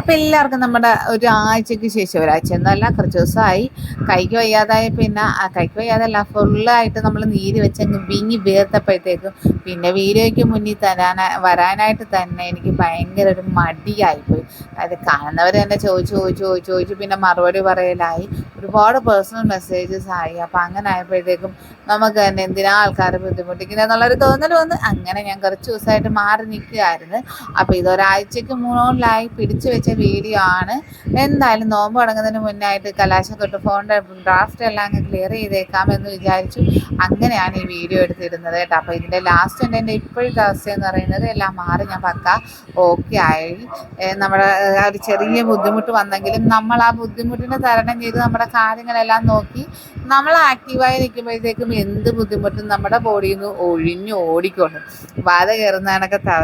അപ്പം എല്ലാവർക്കും നമ്മുടെ ഒരു ആഴ്ചയ്ക്ക് ശേഷം ഒരാഴ്ച എന്നല്ല കുറച്ച് ദിവസമായി. കൈക്ക് വയ്യാതായി പിന്നെ കൈക്ക് വയ്യാതല്ല ഫുള്ളായിട്ട് നമ്മൾ നീര് വെച്ചങ്ങ് വിങ്ങി വീർത്തപ്പോഴത്തേക്കും പിന്നെ വീഡിയോയ്ക്ക് മുന്നിൽ തരാൻ വരാനായിട്ട് തന്നെ എനിക്ക് ഭയങ്കര ഒരു മടിയായിപ്പോയി. അത് കാണുന്നവർ തന്നെ ചോദിച്ചു ചോദിച്ചു ചോദിച്ചു ചോദിച്ചു. പിന്നെ മറുപടി പറയലായി. ഒരുപാട് പേഴ്സണൽ മെസ്സേജസ് ആയി. അപ്പം അങ്ങനെ ആയപ്പോഴത്തേക്കും നമുക്ക് തന്നെ എന്തിനാ ആൾക്കാരെ ബുദ്ധിമുട്ടിക്കുന്നത് എന്നുള്ളൊരു തോന്നൽ വന്ന് അങ്ങനെ ഞാൻ കുറച്ച് ദിവസമായിട്ട് മാറി നിൽക്കുകയായിരുന്നു. അപ്പോൾ ഇതൊരാഴ്ചയ്ക്ക് മുകളിലായി പിടിച്ചു വെച്ച വീഡിയോ ആണ്. എന്തായാലും നോമ്പ് തുടങ്ങുന്നതിന് മുന്നായിട്ട് കലാശം തൊട്ട് ഫോണിന്റെ ഡ്രാഫ്റ്റ് എല്ലാം അങ്ങ് ക്ലിയർ ചെയ്തേക്കാം എന്ന് വിചാരിച്ചു. അങ്ങനെയാണ് ഈ വീഡിയോ എടുത്തിരുന്നത് കേട്ടോ. അപ്പോൾ ഇതിന്റെ ലാസ്റ്റ് ഉണ്ട് എന്റെ ഇപ്പോഴത്തെ അവസ്ഥ എന്ന് പറയുന്നത് എല്ലാം മാറി. ഞാൻ പക്ക ഓക്കെ ആയി. നമ്മുടെ ഒരു ചെറിയ ബുദ്ധിമുട്ട് വന്നെങ്കിലും നമ്മൾ ആ ബുദ്ധിമുട്ടിനെ തരണം ചെയ്ത് നമ്മുടെ കാര്യങ്ങളെല്ലാം നോക്കി നമ്മൾ ആക്റ്റീവായി നിൽക്കുമ്പോഴത്തേക്കും എന്ത് ബുദ്ധിമുട്ടും നമ്മുടെ ബോഡിയിൽ നിന്ന് ഒഴിഞ്ഞു ഓടിക്കൊള്ളും വാത കയറുന്ന കണക്കത്തെ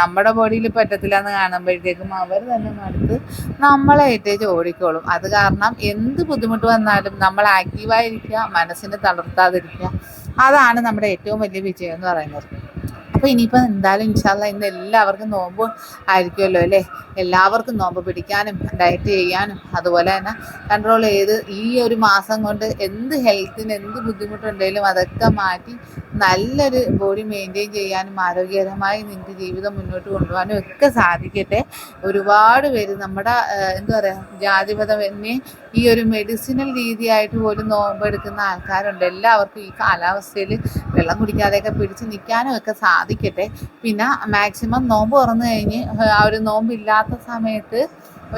നമ്മുടെ ബോഡിയിൽ പറ്റത്തില്ല എന്ന് കാണുമ്പോഴത്തേക്കും അവർ തന്നെ മടുത്ത് നമ്മളെ ഏറ്റേച്ച് ഓടിക്കോളും അത് കാരണം എന്ത് ബുദ്ധിമുട്ട് വന്നാലും നമ്മൾ ആക്റ്റീവായിരിക്കുക മനസ്സിനെ തളർത്താതിരിക്കുക. അതാണ് നമ്മുടെ ഏറ്റവും വലിയ വിജയം എന്ന് പറയുന്നത്. അപ്പോൾ ഇനിയിപ്പോൾ എന്തായാലും ഇൻഷാല്ല ഇന്ന് എല്ലാവർക്കും നോമ്പ് ആയിരിക്കുമല്ലോ അല്ലേ? എല്ലാവർക്കും നോമ്പ് പിടിക്കാനും ഡയറ്റ് ചെയ്യാനും അതുപോലെ തന്നെ കൺട്രോൾ ചെയ്ത് ഈ ഒരു മാസം കൊണ്ട് എന്ത് ഹെൽത്തിന് എന്ത് ബുദ്ധിമുട്ടുണ്ടെങ്കിലും അതൊക്കെ മാറ്റി നല്ലൊരു ബോഡി മെയിന്റെയിൻ ചെയ്യാനും ആരോഗ്യകരമായി നിങ്ങൾക്ക് ജീവിതം മുന്നോട്ട് കൊണ്ടുപോകാനും ഒക്കെ സാധിക്കട്ടെ. ഒരുപാട് പേര് നമ്മുടെ എന്താ പറയുക ജാതിപതമന്യേ ഈ ഒരു മെഡിസിനൽ രീതിയായിട്ട് പോലും നോമ്പെടുക്കുന്ന ആൾക്കാരുണ്ട്. എല്ലാവർക്കും ഈ കാലാവസ്ഥയിൽ വെള്ളം കുടിക്കാതെയൊക്കെ പിടിച്ച് നിൽക്കാനും ഒക്കെ സാധിക്കട്ടെ. പിന്നെ മാക്സിമം നോമ്പ് തുറന്നു കഴിഞ്ഞ് ആ ഒരു നോമ്പില്ലാത്ത സമയത്ത്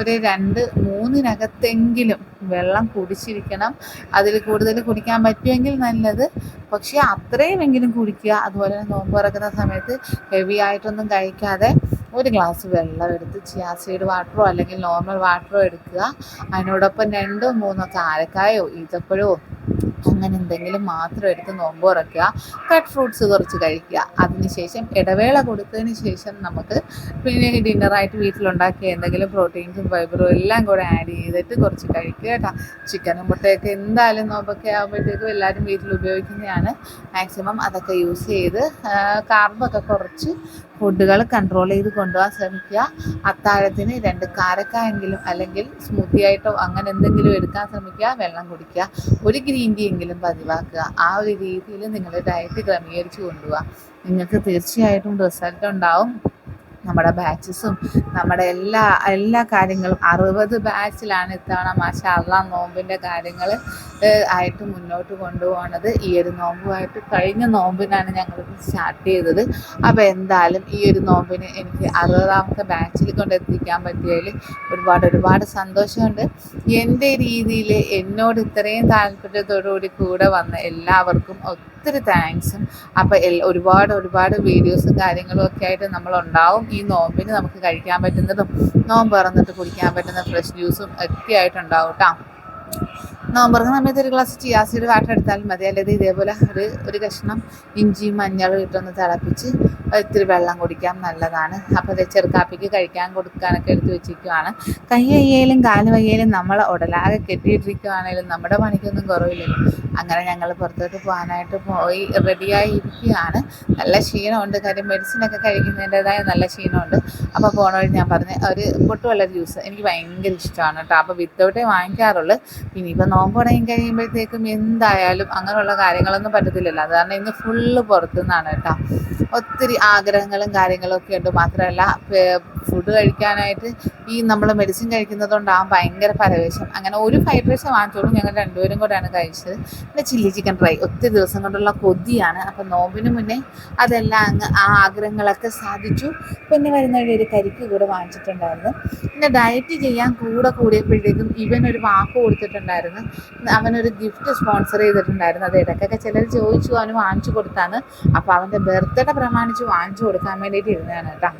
ഒരു രണ്ട് മൂന്നിനകത്തെങ്കിലും വെള്ളം കുടിച്ചിരിക്കണം. അതിൽ കൂടുതൽ കുടിക്കാൻ പറ്റുമെങ്കിൽ നല്ലത്. പക്ഷേ അത്രയുമെങ്കിലും കുടിക്കുക. അതുപോലെ തന്നെ നോമ്പ് തുറക്കുന്ന സമയത്ത് ഹെവി ആയിട്ടൊന്നും കഴിക്കാതെ ഒരു ഗ്ലാസ് വെള്ളം എടുത്ത് ചിയാസീഡ് വാട്ടറോ അല്ലെങ്കിൽ നോർമൽ വാട്ടറോ എടുക്കുക. അതിനോടൊപ്പം രണ്ടോ മൂന്നോ കാരക്കായോ ഈത്തപ്പഴമോ അങ്ങനെ എന്തെങ്കിലും മാത്രം എടുത്ത് നോമ്പ് തുറക്കുക. കട്ട് ഫ്രൂട്ട്സ് കുറച്ച് കഴിക്കുക. അതിനുശേഷം ഇടവേള കൊടുത്തതിന് ശേഷം നമുക്ക് പിന്നെ ഡിന്നറായിട്ട് വീട്ടിലുണ്ടാക്കിയ എന്തെങ്കിലും പ്രോട്ടീൻസും ഫൈബറും എല്ലാം കൂടെ ആഡ് ചെയ്തിട്ട് കുറച്ച് കഴിക്കുക കേട്ടോ. ചിക്കനും മുട്ടയൊക്കെ എന്തായാലും നോമ്പൊക്കെ ആകുമ്പോഴത്തേക്കും എല്ലാവരും വീട്ടിൽ ഉപയോഗിക്കുന്നതാണ്. മാക്സിമം അതൊക്കെ യൂസ് ചെയ്ത് കാർബൊക്കെ കുറച്ച് ഫുഡുകൾ കൺട്രോൾ ചെയ്ത് കൊണ്ടുപോകാൻ ശ്രമിക്കുക. അത്താഴത്തിന് രണ്ട് കാരക്കായെങ്കിലും അല്ലെങ്കിൽ സ്മൂത്തി ആയിട്ടോ അങ്ങനെ എന്തെങ്കിലും എടുക്കാൻ ശ്രമിക്കുക. വെള്ളം കുടിക്കുക. ഒരു ഗ്രീൻ ടീ എങ്കിലും പതിവാക്കുക. ആ ഒരു രീതിയിൽ നിങ്ങളുടെ ഡയറ്റ് ക്രമീകരിച്ച് കൊണ്ടുപോകുക നിങ്ങൾക്ക് തീർച്ചയായിട്ടും റിസൾട്ട് ഉണ്ടാവും. നമ്മുടെ ബാച്ചസും നമ്മുടെ എല്ലാ എല്ലാ കാര്യങ്ങളും. അറുപത് ബാച്ചിലാണ് ഇത്തവണ മാഷാള്ള നോമ്പിന്റെ കാര്യങ്ങൾ ആയിട്ട് മുന്നോട്ട് കൊണ്ടുപോകുന്നത് ഈ ഒരു നോമ്പുമായിട്ട് കഴിഞ്ഞ നോമ്പിനാണ് ഞങ്ങൾ സ്റ്റാർട്ട് ചെയ്തത്. അപ്പോൾ എന്തായാലും ഈ ഒരു നോമ്പിന് എനിക്ക് അറുപതാമത്തെ ബാച്ചിൽ കൊണ്ടെത്തിക്കാൻ പറ്റിയതിൽ ഒരുപാട് ഒരുപാട് സന്തോഷമുണ്ട്. എന്റെ രീതിയിൽ എന്നോട് ഇത്രയും താല്പര്യത്തോടുകൂടി കൂടെ വന്ന എല്ലാവർക്കും ഒത്തിരി താങ്ക്സും അപ്പോൾ ഒരുപാട് ഒരുപാട് വീഡിയോസും കാര്യങ്ങളും ഒക്കെ ആയിട്ട് നമ്മൾ ഉണ്ടാവും ഈ നോമ്പിന് നമുക്ക് കഴിക്കാൻ പറ്റുന്നതും നോമ്പ് ഇറന്നിട്ട് കുടിക്കാൻ പറ്റുന്ന ഫ്രഷ് ജ്യൂസും ഒക്കെ ആയിട്ടുണ്ടാവും കേട്ടോ നോമ്പ് തുറക്കുന്ന സമയത്ത് ഒരു ഗ്ലാസ് ചിയാസിയുടെ വാട്ടർ എടുത്താലും മതി. അല്ലെങ്കിൽ ഇതേപോലെ ഒരു ഒരു കഷ്ണം ഇഞ്ചിയും മഞ്ഞളും ഇട്ടൊന്ന് തിളപ്പിച്ച് ഇത്തിരി വെള്ളം കുടിക്കാം നല്ലതാണ്. അപ്പോൾ അത് ചെറുക്കാപ്പിക്ക് കഴിക്കാൻ കൊടുക്കാനൊക്കെ എടുത്ത് വെച്ചിരിക്കുവാണ്. കൈ വയ്യയിലും കാൽ വയ്യയിലും നമ്മൾ ഉടലാകെ കെട്ടിയിട്ടിരിക്കുവാണെങ്കിലും നമ്മുടെ പണിക്കൊന്നും കുറവില്ലല്ലോ. അങ്ങനെ ഞങ്ങൾ പുറത്തോട്ട് പോകാനായിട്ട് പോയി റെഡിയായി ഇരിക്കുകയാണ് നല്ല ക്ഷീണമുണ്ട്. കാര്യം മെഡിസിനൊക്കെ കഴിക്കുന്നതിന്റെതായ നല്ല ക്ഷീണമുണ്ട്. അപ്പോൾ പോണ വഴി ഞാൻ പറഞ്ഞ ഒരു പൊട്ടുവെള്ള ജ്യൂസ് എനിക്ക് ഭയങ്കര ഇഷ്ടമാണ് കേട്ടോ. അപ്പോൾ വിത്തൗട്ടേ വാങ്ങിക്കാറുള്ളൂ. ഇനിയിപ്പോൾ നോമ്പ് കഴിയുമ്പോഴത്തേക്കും എന്തായാലും അങ്ങനെയുള്ള കാര്യങ്ങളൊന്നും പറ്റത്തില്ലല്ലോ. അത് കാരണം ഇന്ന് ഫുള്ള് പുറത്തുനിന്നാണ് കേട്ടോ. ഒത്തിരി ആഗ്രഹങ്ങളും കാര്യങ്ങളും ഒക്കെ ഉണ്ട്. മാത്രമല്ല ഫുഡ് കഴിക്കാനായിട്ട് ഈ നമ്മൾ മെഡിസിൻ കഴിക്കുന്നത് കൊണ്ടാകും ഭയങ്കര പരവേശം. അങ്ങനെ ഒരു ഫ്രൈഡ് റൈസ് വാങ്ങിച്ചോളൂ ഞങ്ങൾ രണ്ടുപേരും കൂടെയാണ് കഴിച്ചത്. പിന്നെ ചില്ലി ചിക്കൻ ഫ്രൈ ഒത്തിരി ദിവസം കൊണ്ടുള്ള കൊതിയാണ്. അപ്പം നോമ്പിന് മുന്നേ അതെല്ലാം അങ്ങ് ആ ആഗ്രഹങ്ങളൊക്കെ സാധിച്ചു. പിന്നെ വരുന്ന വഴി ഒരു കരിക്ക് കൂടെ വാങ്ങിച്ചിട്ടുണ്ടായിരുന്നു. പിന്നെ ഡയറ്റ് ചെയ്യാൻ കൂടെ കൂടിയപ്പോഴത്തേക്കും ഇവൻ ഒരു വാക്ക് കൊടുത്തിട്ടുണ്ടായിരുന്നു. അവനൊരു ഗിഫ്റ്റ് സ്പോൺസർ ചെയ്തിട്ടുണ്ടായിരുന്നു. അത് ഇടയ്ക്കൊക്കെ ചിലർ ചോദിച്ചു അവന് വാങ്ങിച്ചു കൊടുത്താണ്. അപ്പോൾ അവന്റെ ബർത്ത്ഡേ പ്രമാണിച്ച് വാങ്ങിച്ചു കൊടുക്കാൻ വേണ്ടിയിട്ട് ഇരുന്നതാണ് കേട്ടോ.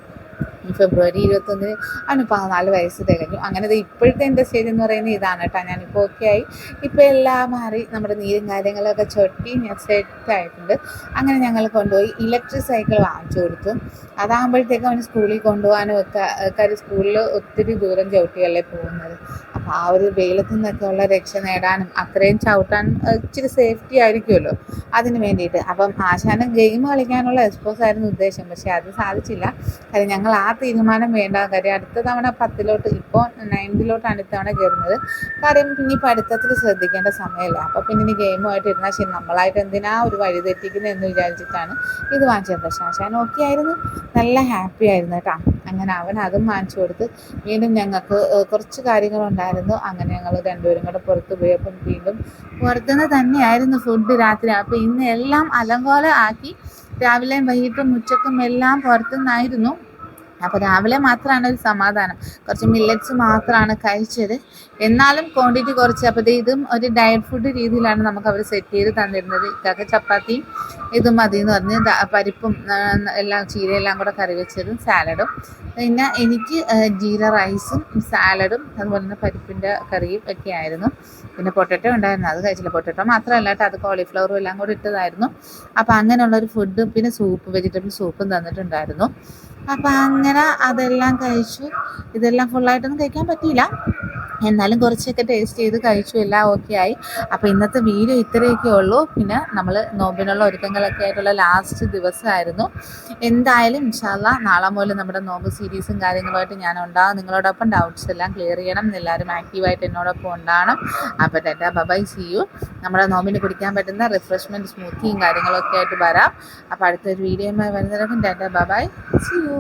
ഫെബ്രുവരി ഇരുപത്തൊന്നിന് ആണ് പതിനാല് വയസ്സ് തികഞ്ഞു. അങ്ങനെ ഇപ്പോഴത്തെ എന്റെ സ്റ്റേജ് എന്ന് പറയുന്നത് ഇതാണ് കേട്ടോ. ഞാനിപ്പോൾ ഓക്കെ ആയി. ഇപ്പോൾ എല്ലാം മാറി നമ്മുടെ നീരും കാര്യങ്ങളൊക്കെ ചൊട്ടി ഞാൻ സെറ്റ് ആയിട്ടുണ്ട്. അങ്ങനെ ഞങ്ങൾ കൊണ്ടുപോയി ഇലക്ട്രിക് സൈക്കിൾ വാങ്ങിച്ചു കൊടുത്തു. അതാകുമ്പോഴത്തേക്കും അവന് സ്കൂളിൽ കൊണ്ടുപോകാനും ഒക്കെ കാര്യം സ്കൂളിൽ ഒത്തിരി ദൂരം ചവിട്ടിയല്ലേ പോകുന്നത്. അപ്പോൾ ആ ഒരു വെയിലത്തു നിന്നൊക്കെ ഉള്ള രക്ഷ നേടാനും അത്രയും ചവിട്ടാൻ ഇച്ചിരി സേഫ്റ്റി ആയിരിക്കുമല്ലോ അതിന് വേണ്ടിയിട്ട്. അപ്പം ആശാനം ഗെയിം കളിക്കാനുള്ള എക്സ്പോസ് ആയിരുന്നു ഉദ്ദേശം. പക്ഷേ അത് സാധിച്ചില്ല. കാര്യം ഞങ്ങൾ ആ തീരുമാനം വേണ്ട. കാര്യം അടുത്ത തവണ പത്തിലോട്ട് ഇപ്പോൾ നയൻത്തിലോട്ടാണ് ഇത്തവണ കയറുന്നത്. കാര്യം ഈ പഠിത്തത്തിൽ ശ്രദ്ധിക്കേണ്ട സമയമില്ല. അപ്പോൾ പിന്നെ ഇനി ഗെയിമുമായിട്ട് ഇരുന്നാൽ ശരി. നമ്മളായിട്ട് എന്തിനാ ഒരു വഴി തെറ്റിക്കുന്നത് എന്ന് വിചാരിച്ചിട്ടാണ് ഇത് വാങ്ങിച്ചത്. പക്ഷേ ആശാൻ ഓക്കെ ആയിരുന്നു. നല്ല ഹാപ്പി ആയിരുന്നു കേട്ടോ. അങ്ങനെ അവൻ അതും വാങ്ങിച്ചു കൊടുത്ത് വീണ്ടും ഞങ്ങൾക്ക് കുറച്ച് കാര്യങ്ങളുണ്ടായിരുന്നു. അങ്ങനെ ഞങ്ങൾ രണ്ടുപേരും കൂടെ പുറത്ത് പോയി. അപ്പം വീണ്ടും പുറത്തുനിന്ന് തന്നെയായിരുന്നു ഫുഡ് രാത്രി. അപ്പോൾ ഇന്ന് എല്ലാം അലങ്കോല ആക്കി രാവിലെയും വൈകിട്ടും ഉച്ചക്കും എല്ലാം പുറത്തുനിന്നായിരുന്നു. അപ്പോൾ രാവിലെ മാത്രമാണ് ഒരു സമാധാനം. കുറച്ച് മില്ലറ്റ്സ് മാത്രമാണ് കഴിച്ചത്. എന്നാലും ക്വാണ്ടിറ്റി കുറച്ച്. അപ്പോൾ ഇതും ഒരു ഡയറ്റ് ഫുഡ് രീതിയിലാണ് നമുക്ക് അവർ സെറ്റ് ചെയ്ത് തന്നിരുന്നത്. ഇതൊക്കെ ചപ്പാത്തിയും ഇതും മതി എന്ന് പറഞ്ഞ് പരിപ്പും എല്ലാം ചീരയെല്ലാം കൂടെ കറി വെച്ചതും സാലഡും. പിന്നെ എനിക്ക് ജീര റൈസും സാലഡും അതുപോലെ തന്നെ പരിപ്പിന്റെ കറിയും ഒക്കെ ആയിരുന്നു. പിന്നെ പൊട്ടറ്റോ ഉണ്ടായിരുന്നു. അത് കഴിച്ചില്ല. പൊട്ടറ്റോ മാത്രമല്ല കേട്ടോ. അത് കോളിഫ്ലവറും എല്ലാം കൂടി ഇട്ടതായിരുന്നു. അപ്പോൾ അങ്ങനെയുള്ളൊരു ഫുഡും പിന്നെ സൂപ്പ് വെജിറ്റബിൾ സൂപ്പും തന്നിട്ടുണ്ടായിരുന്നു. അപ്പം അങ്ങനെ അതെല്ലാം കഴിച്ചു. ഇതെല്ലാം ഫുള്ളായിട്ടൊന്നും കഴിക്കാൻ പറ്റിയില്ല. എന്നാലും കുറച്ചൊക്കെ ടേസ്റ്റ് ചെയ്ത് കഴിച്ചു എല്ലാം ഓക്കെ ആയി. അപ്പോൾ ഇന്നത്തെ വീഡിയോ ഇത്രയൊക്കെ ഉള്ളൂ. പിന്നെ നമ്മൾ നോമ്പിനുള്ള ഒരുക്കങ്ങളൊക്കെ ആയിട്ടുള്ള ലാസ്റ്റ് ദിവസമായിരുന്നു. എന്തായാലും ഇൻഷാല്ല നാളെ മുതൽ നമ്മുടെ നോമ്പ് സീരീസും കാര്യങ്ങളുമായിട്ട് ഞാൻ ഉണ്ടാകും നിങ്ങളോടൊപ്പം ഡൗട്ട്സ് എല്ലാം ക്ലിയർ ചെയ്യണം. എല്ലാവരും ആക്റ്റീവായിട്ട് എന്നോടൊപ്പം ഉണ്ടാകണം അപ്പോൾ ടെറ്റ ബബൈ സി യു നമ്മുടെ നോമ്പിന് കുടിക്കാൻ പറ്റുന്ന റിഫ്രഷ്മെന്റ് സ്മൂത്തിയും കാര്യങ്ങളൊക്കെ ആയിട്ട് വരാം. അപ്പോൾ അടുത്തൊരു വീഡിയോയുമായി വരുന്നതിനൊക്കെ ടെറ്റ ബബായ് സി യു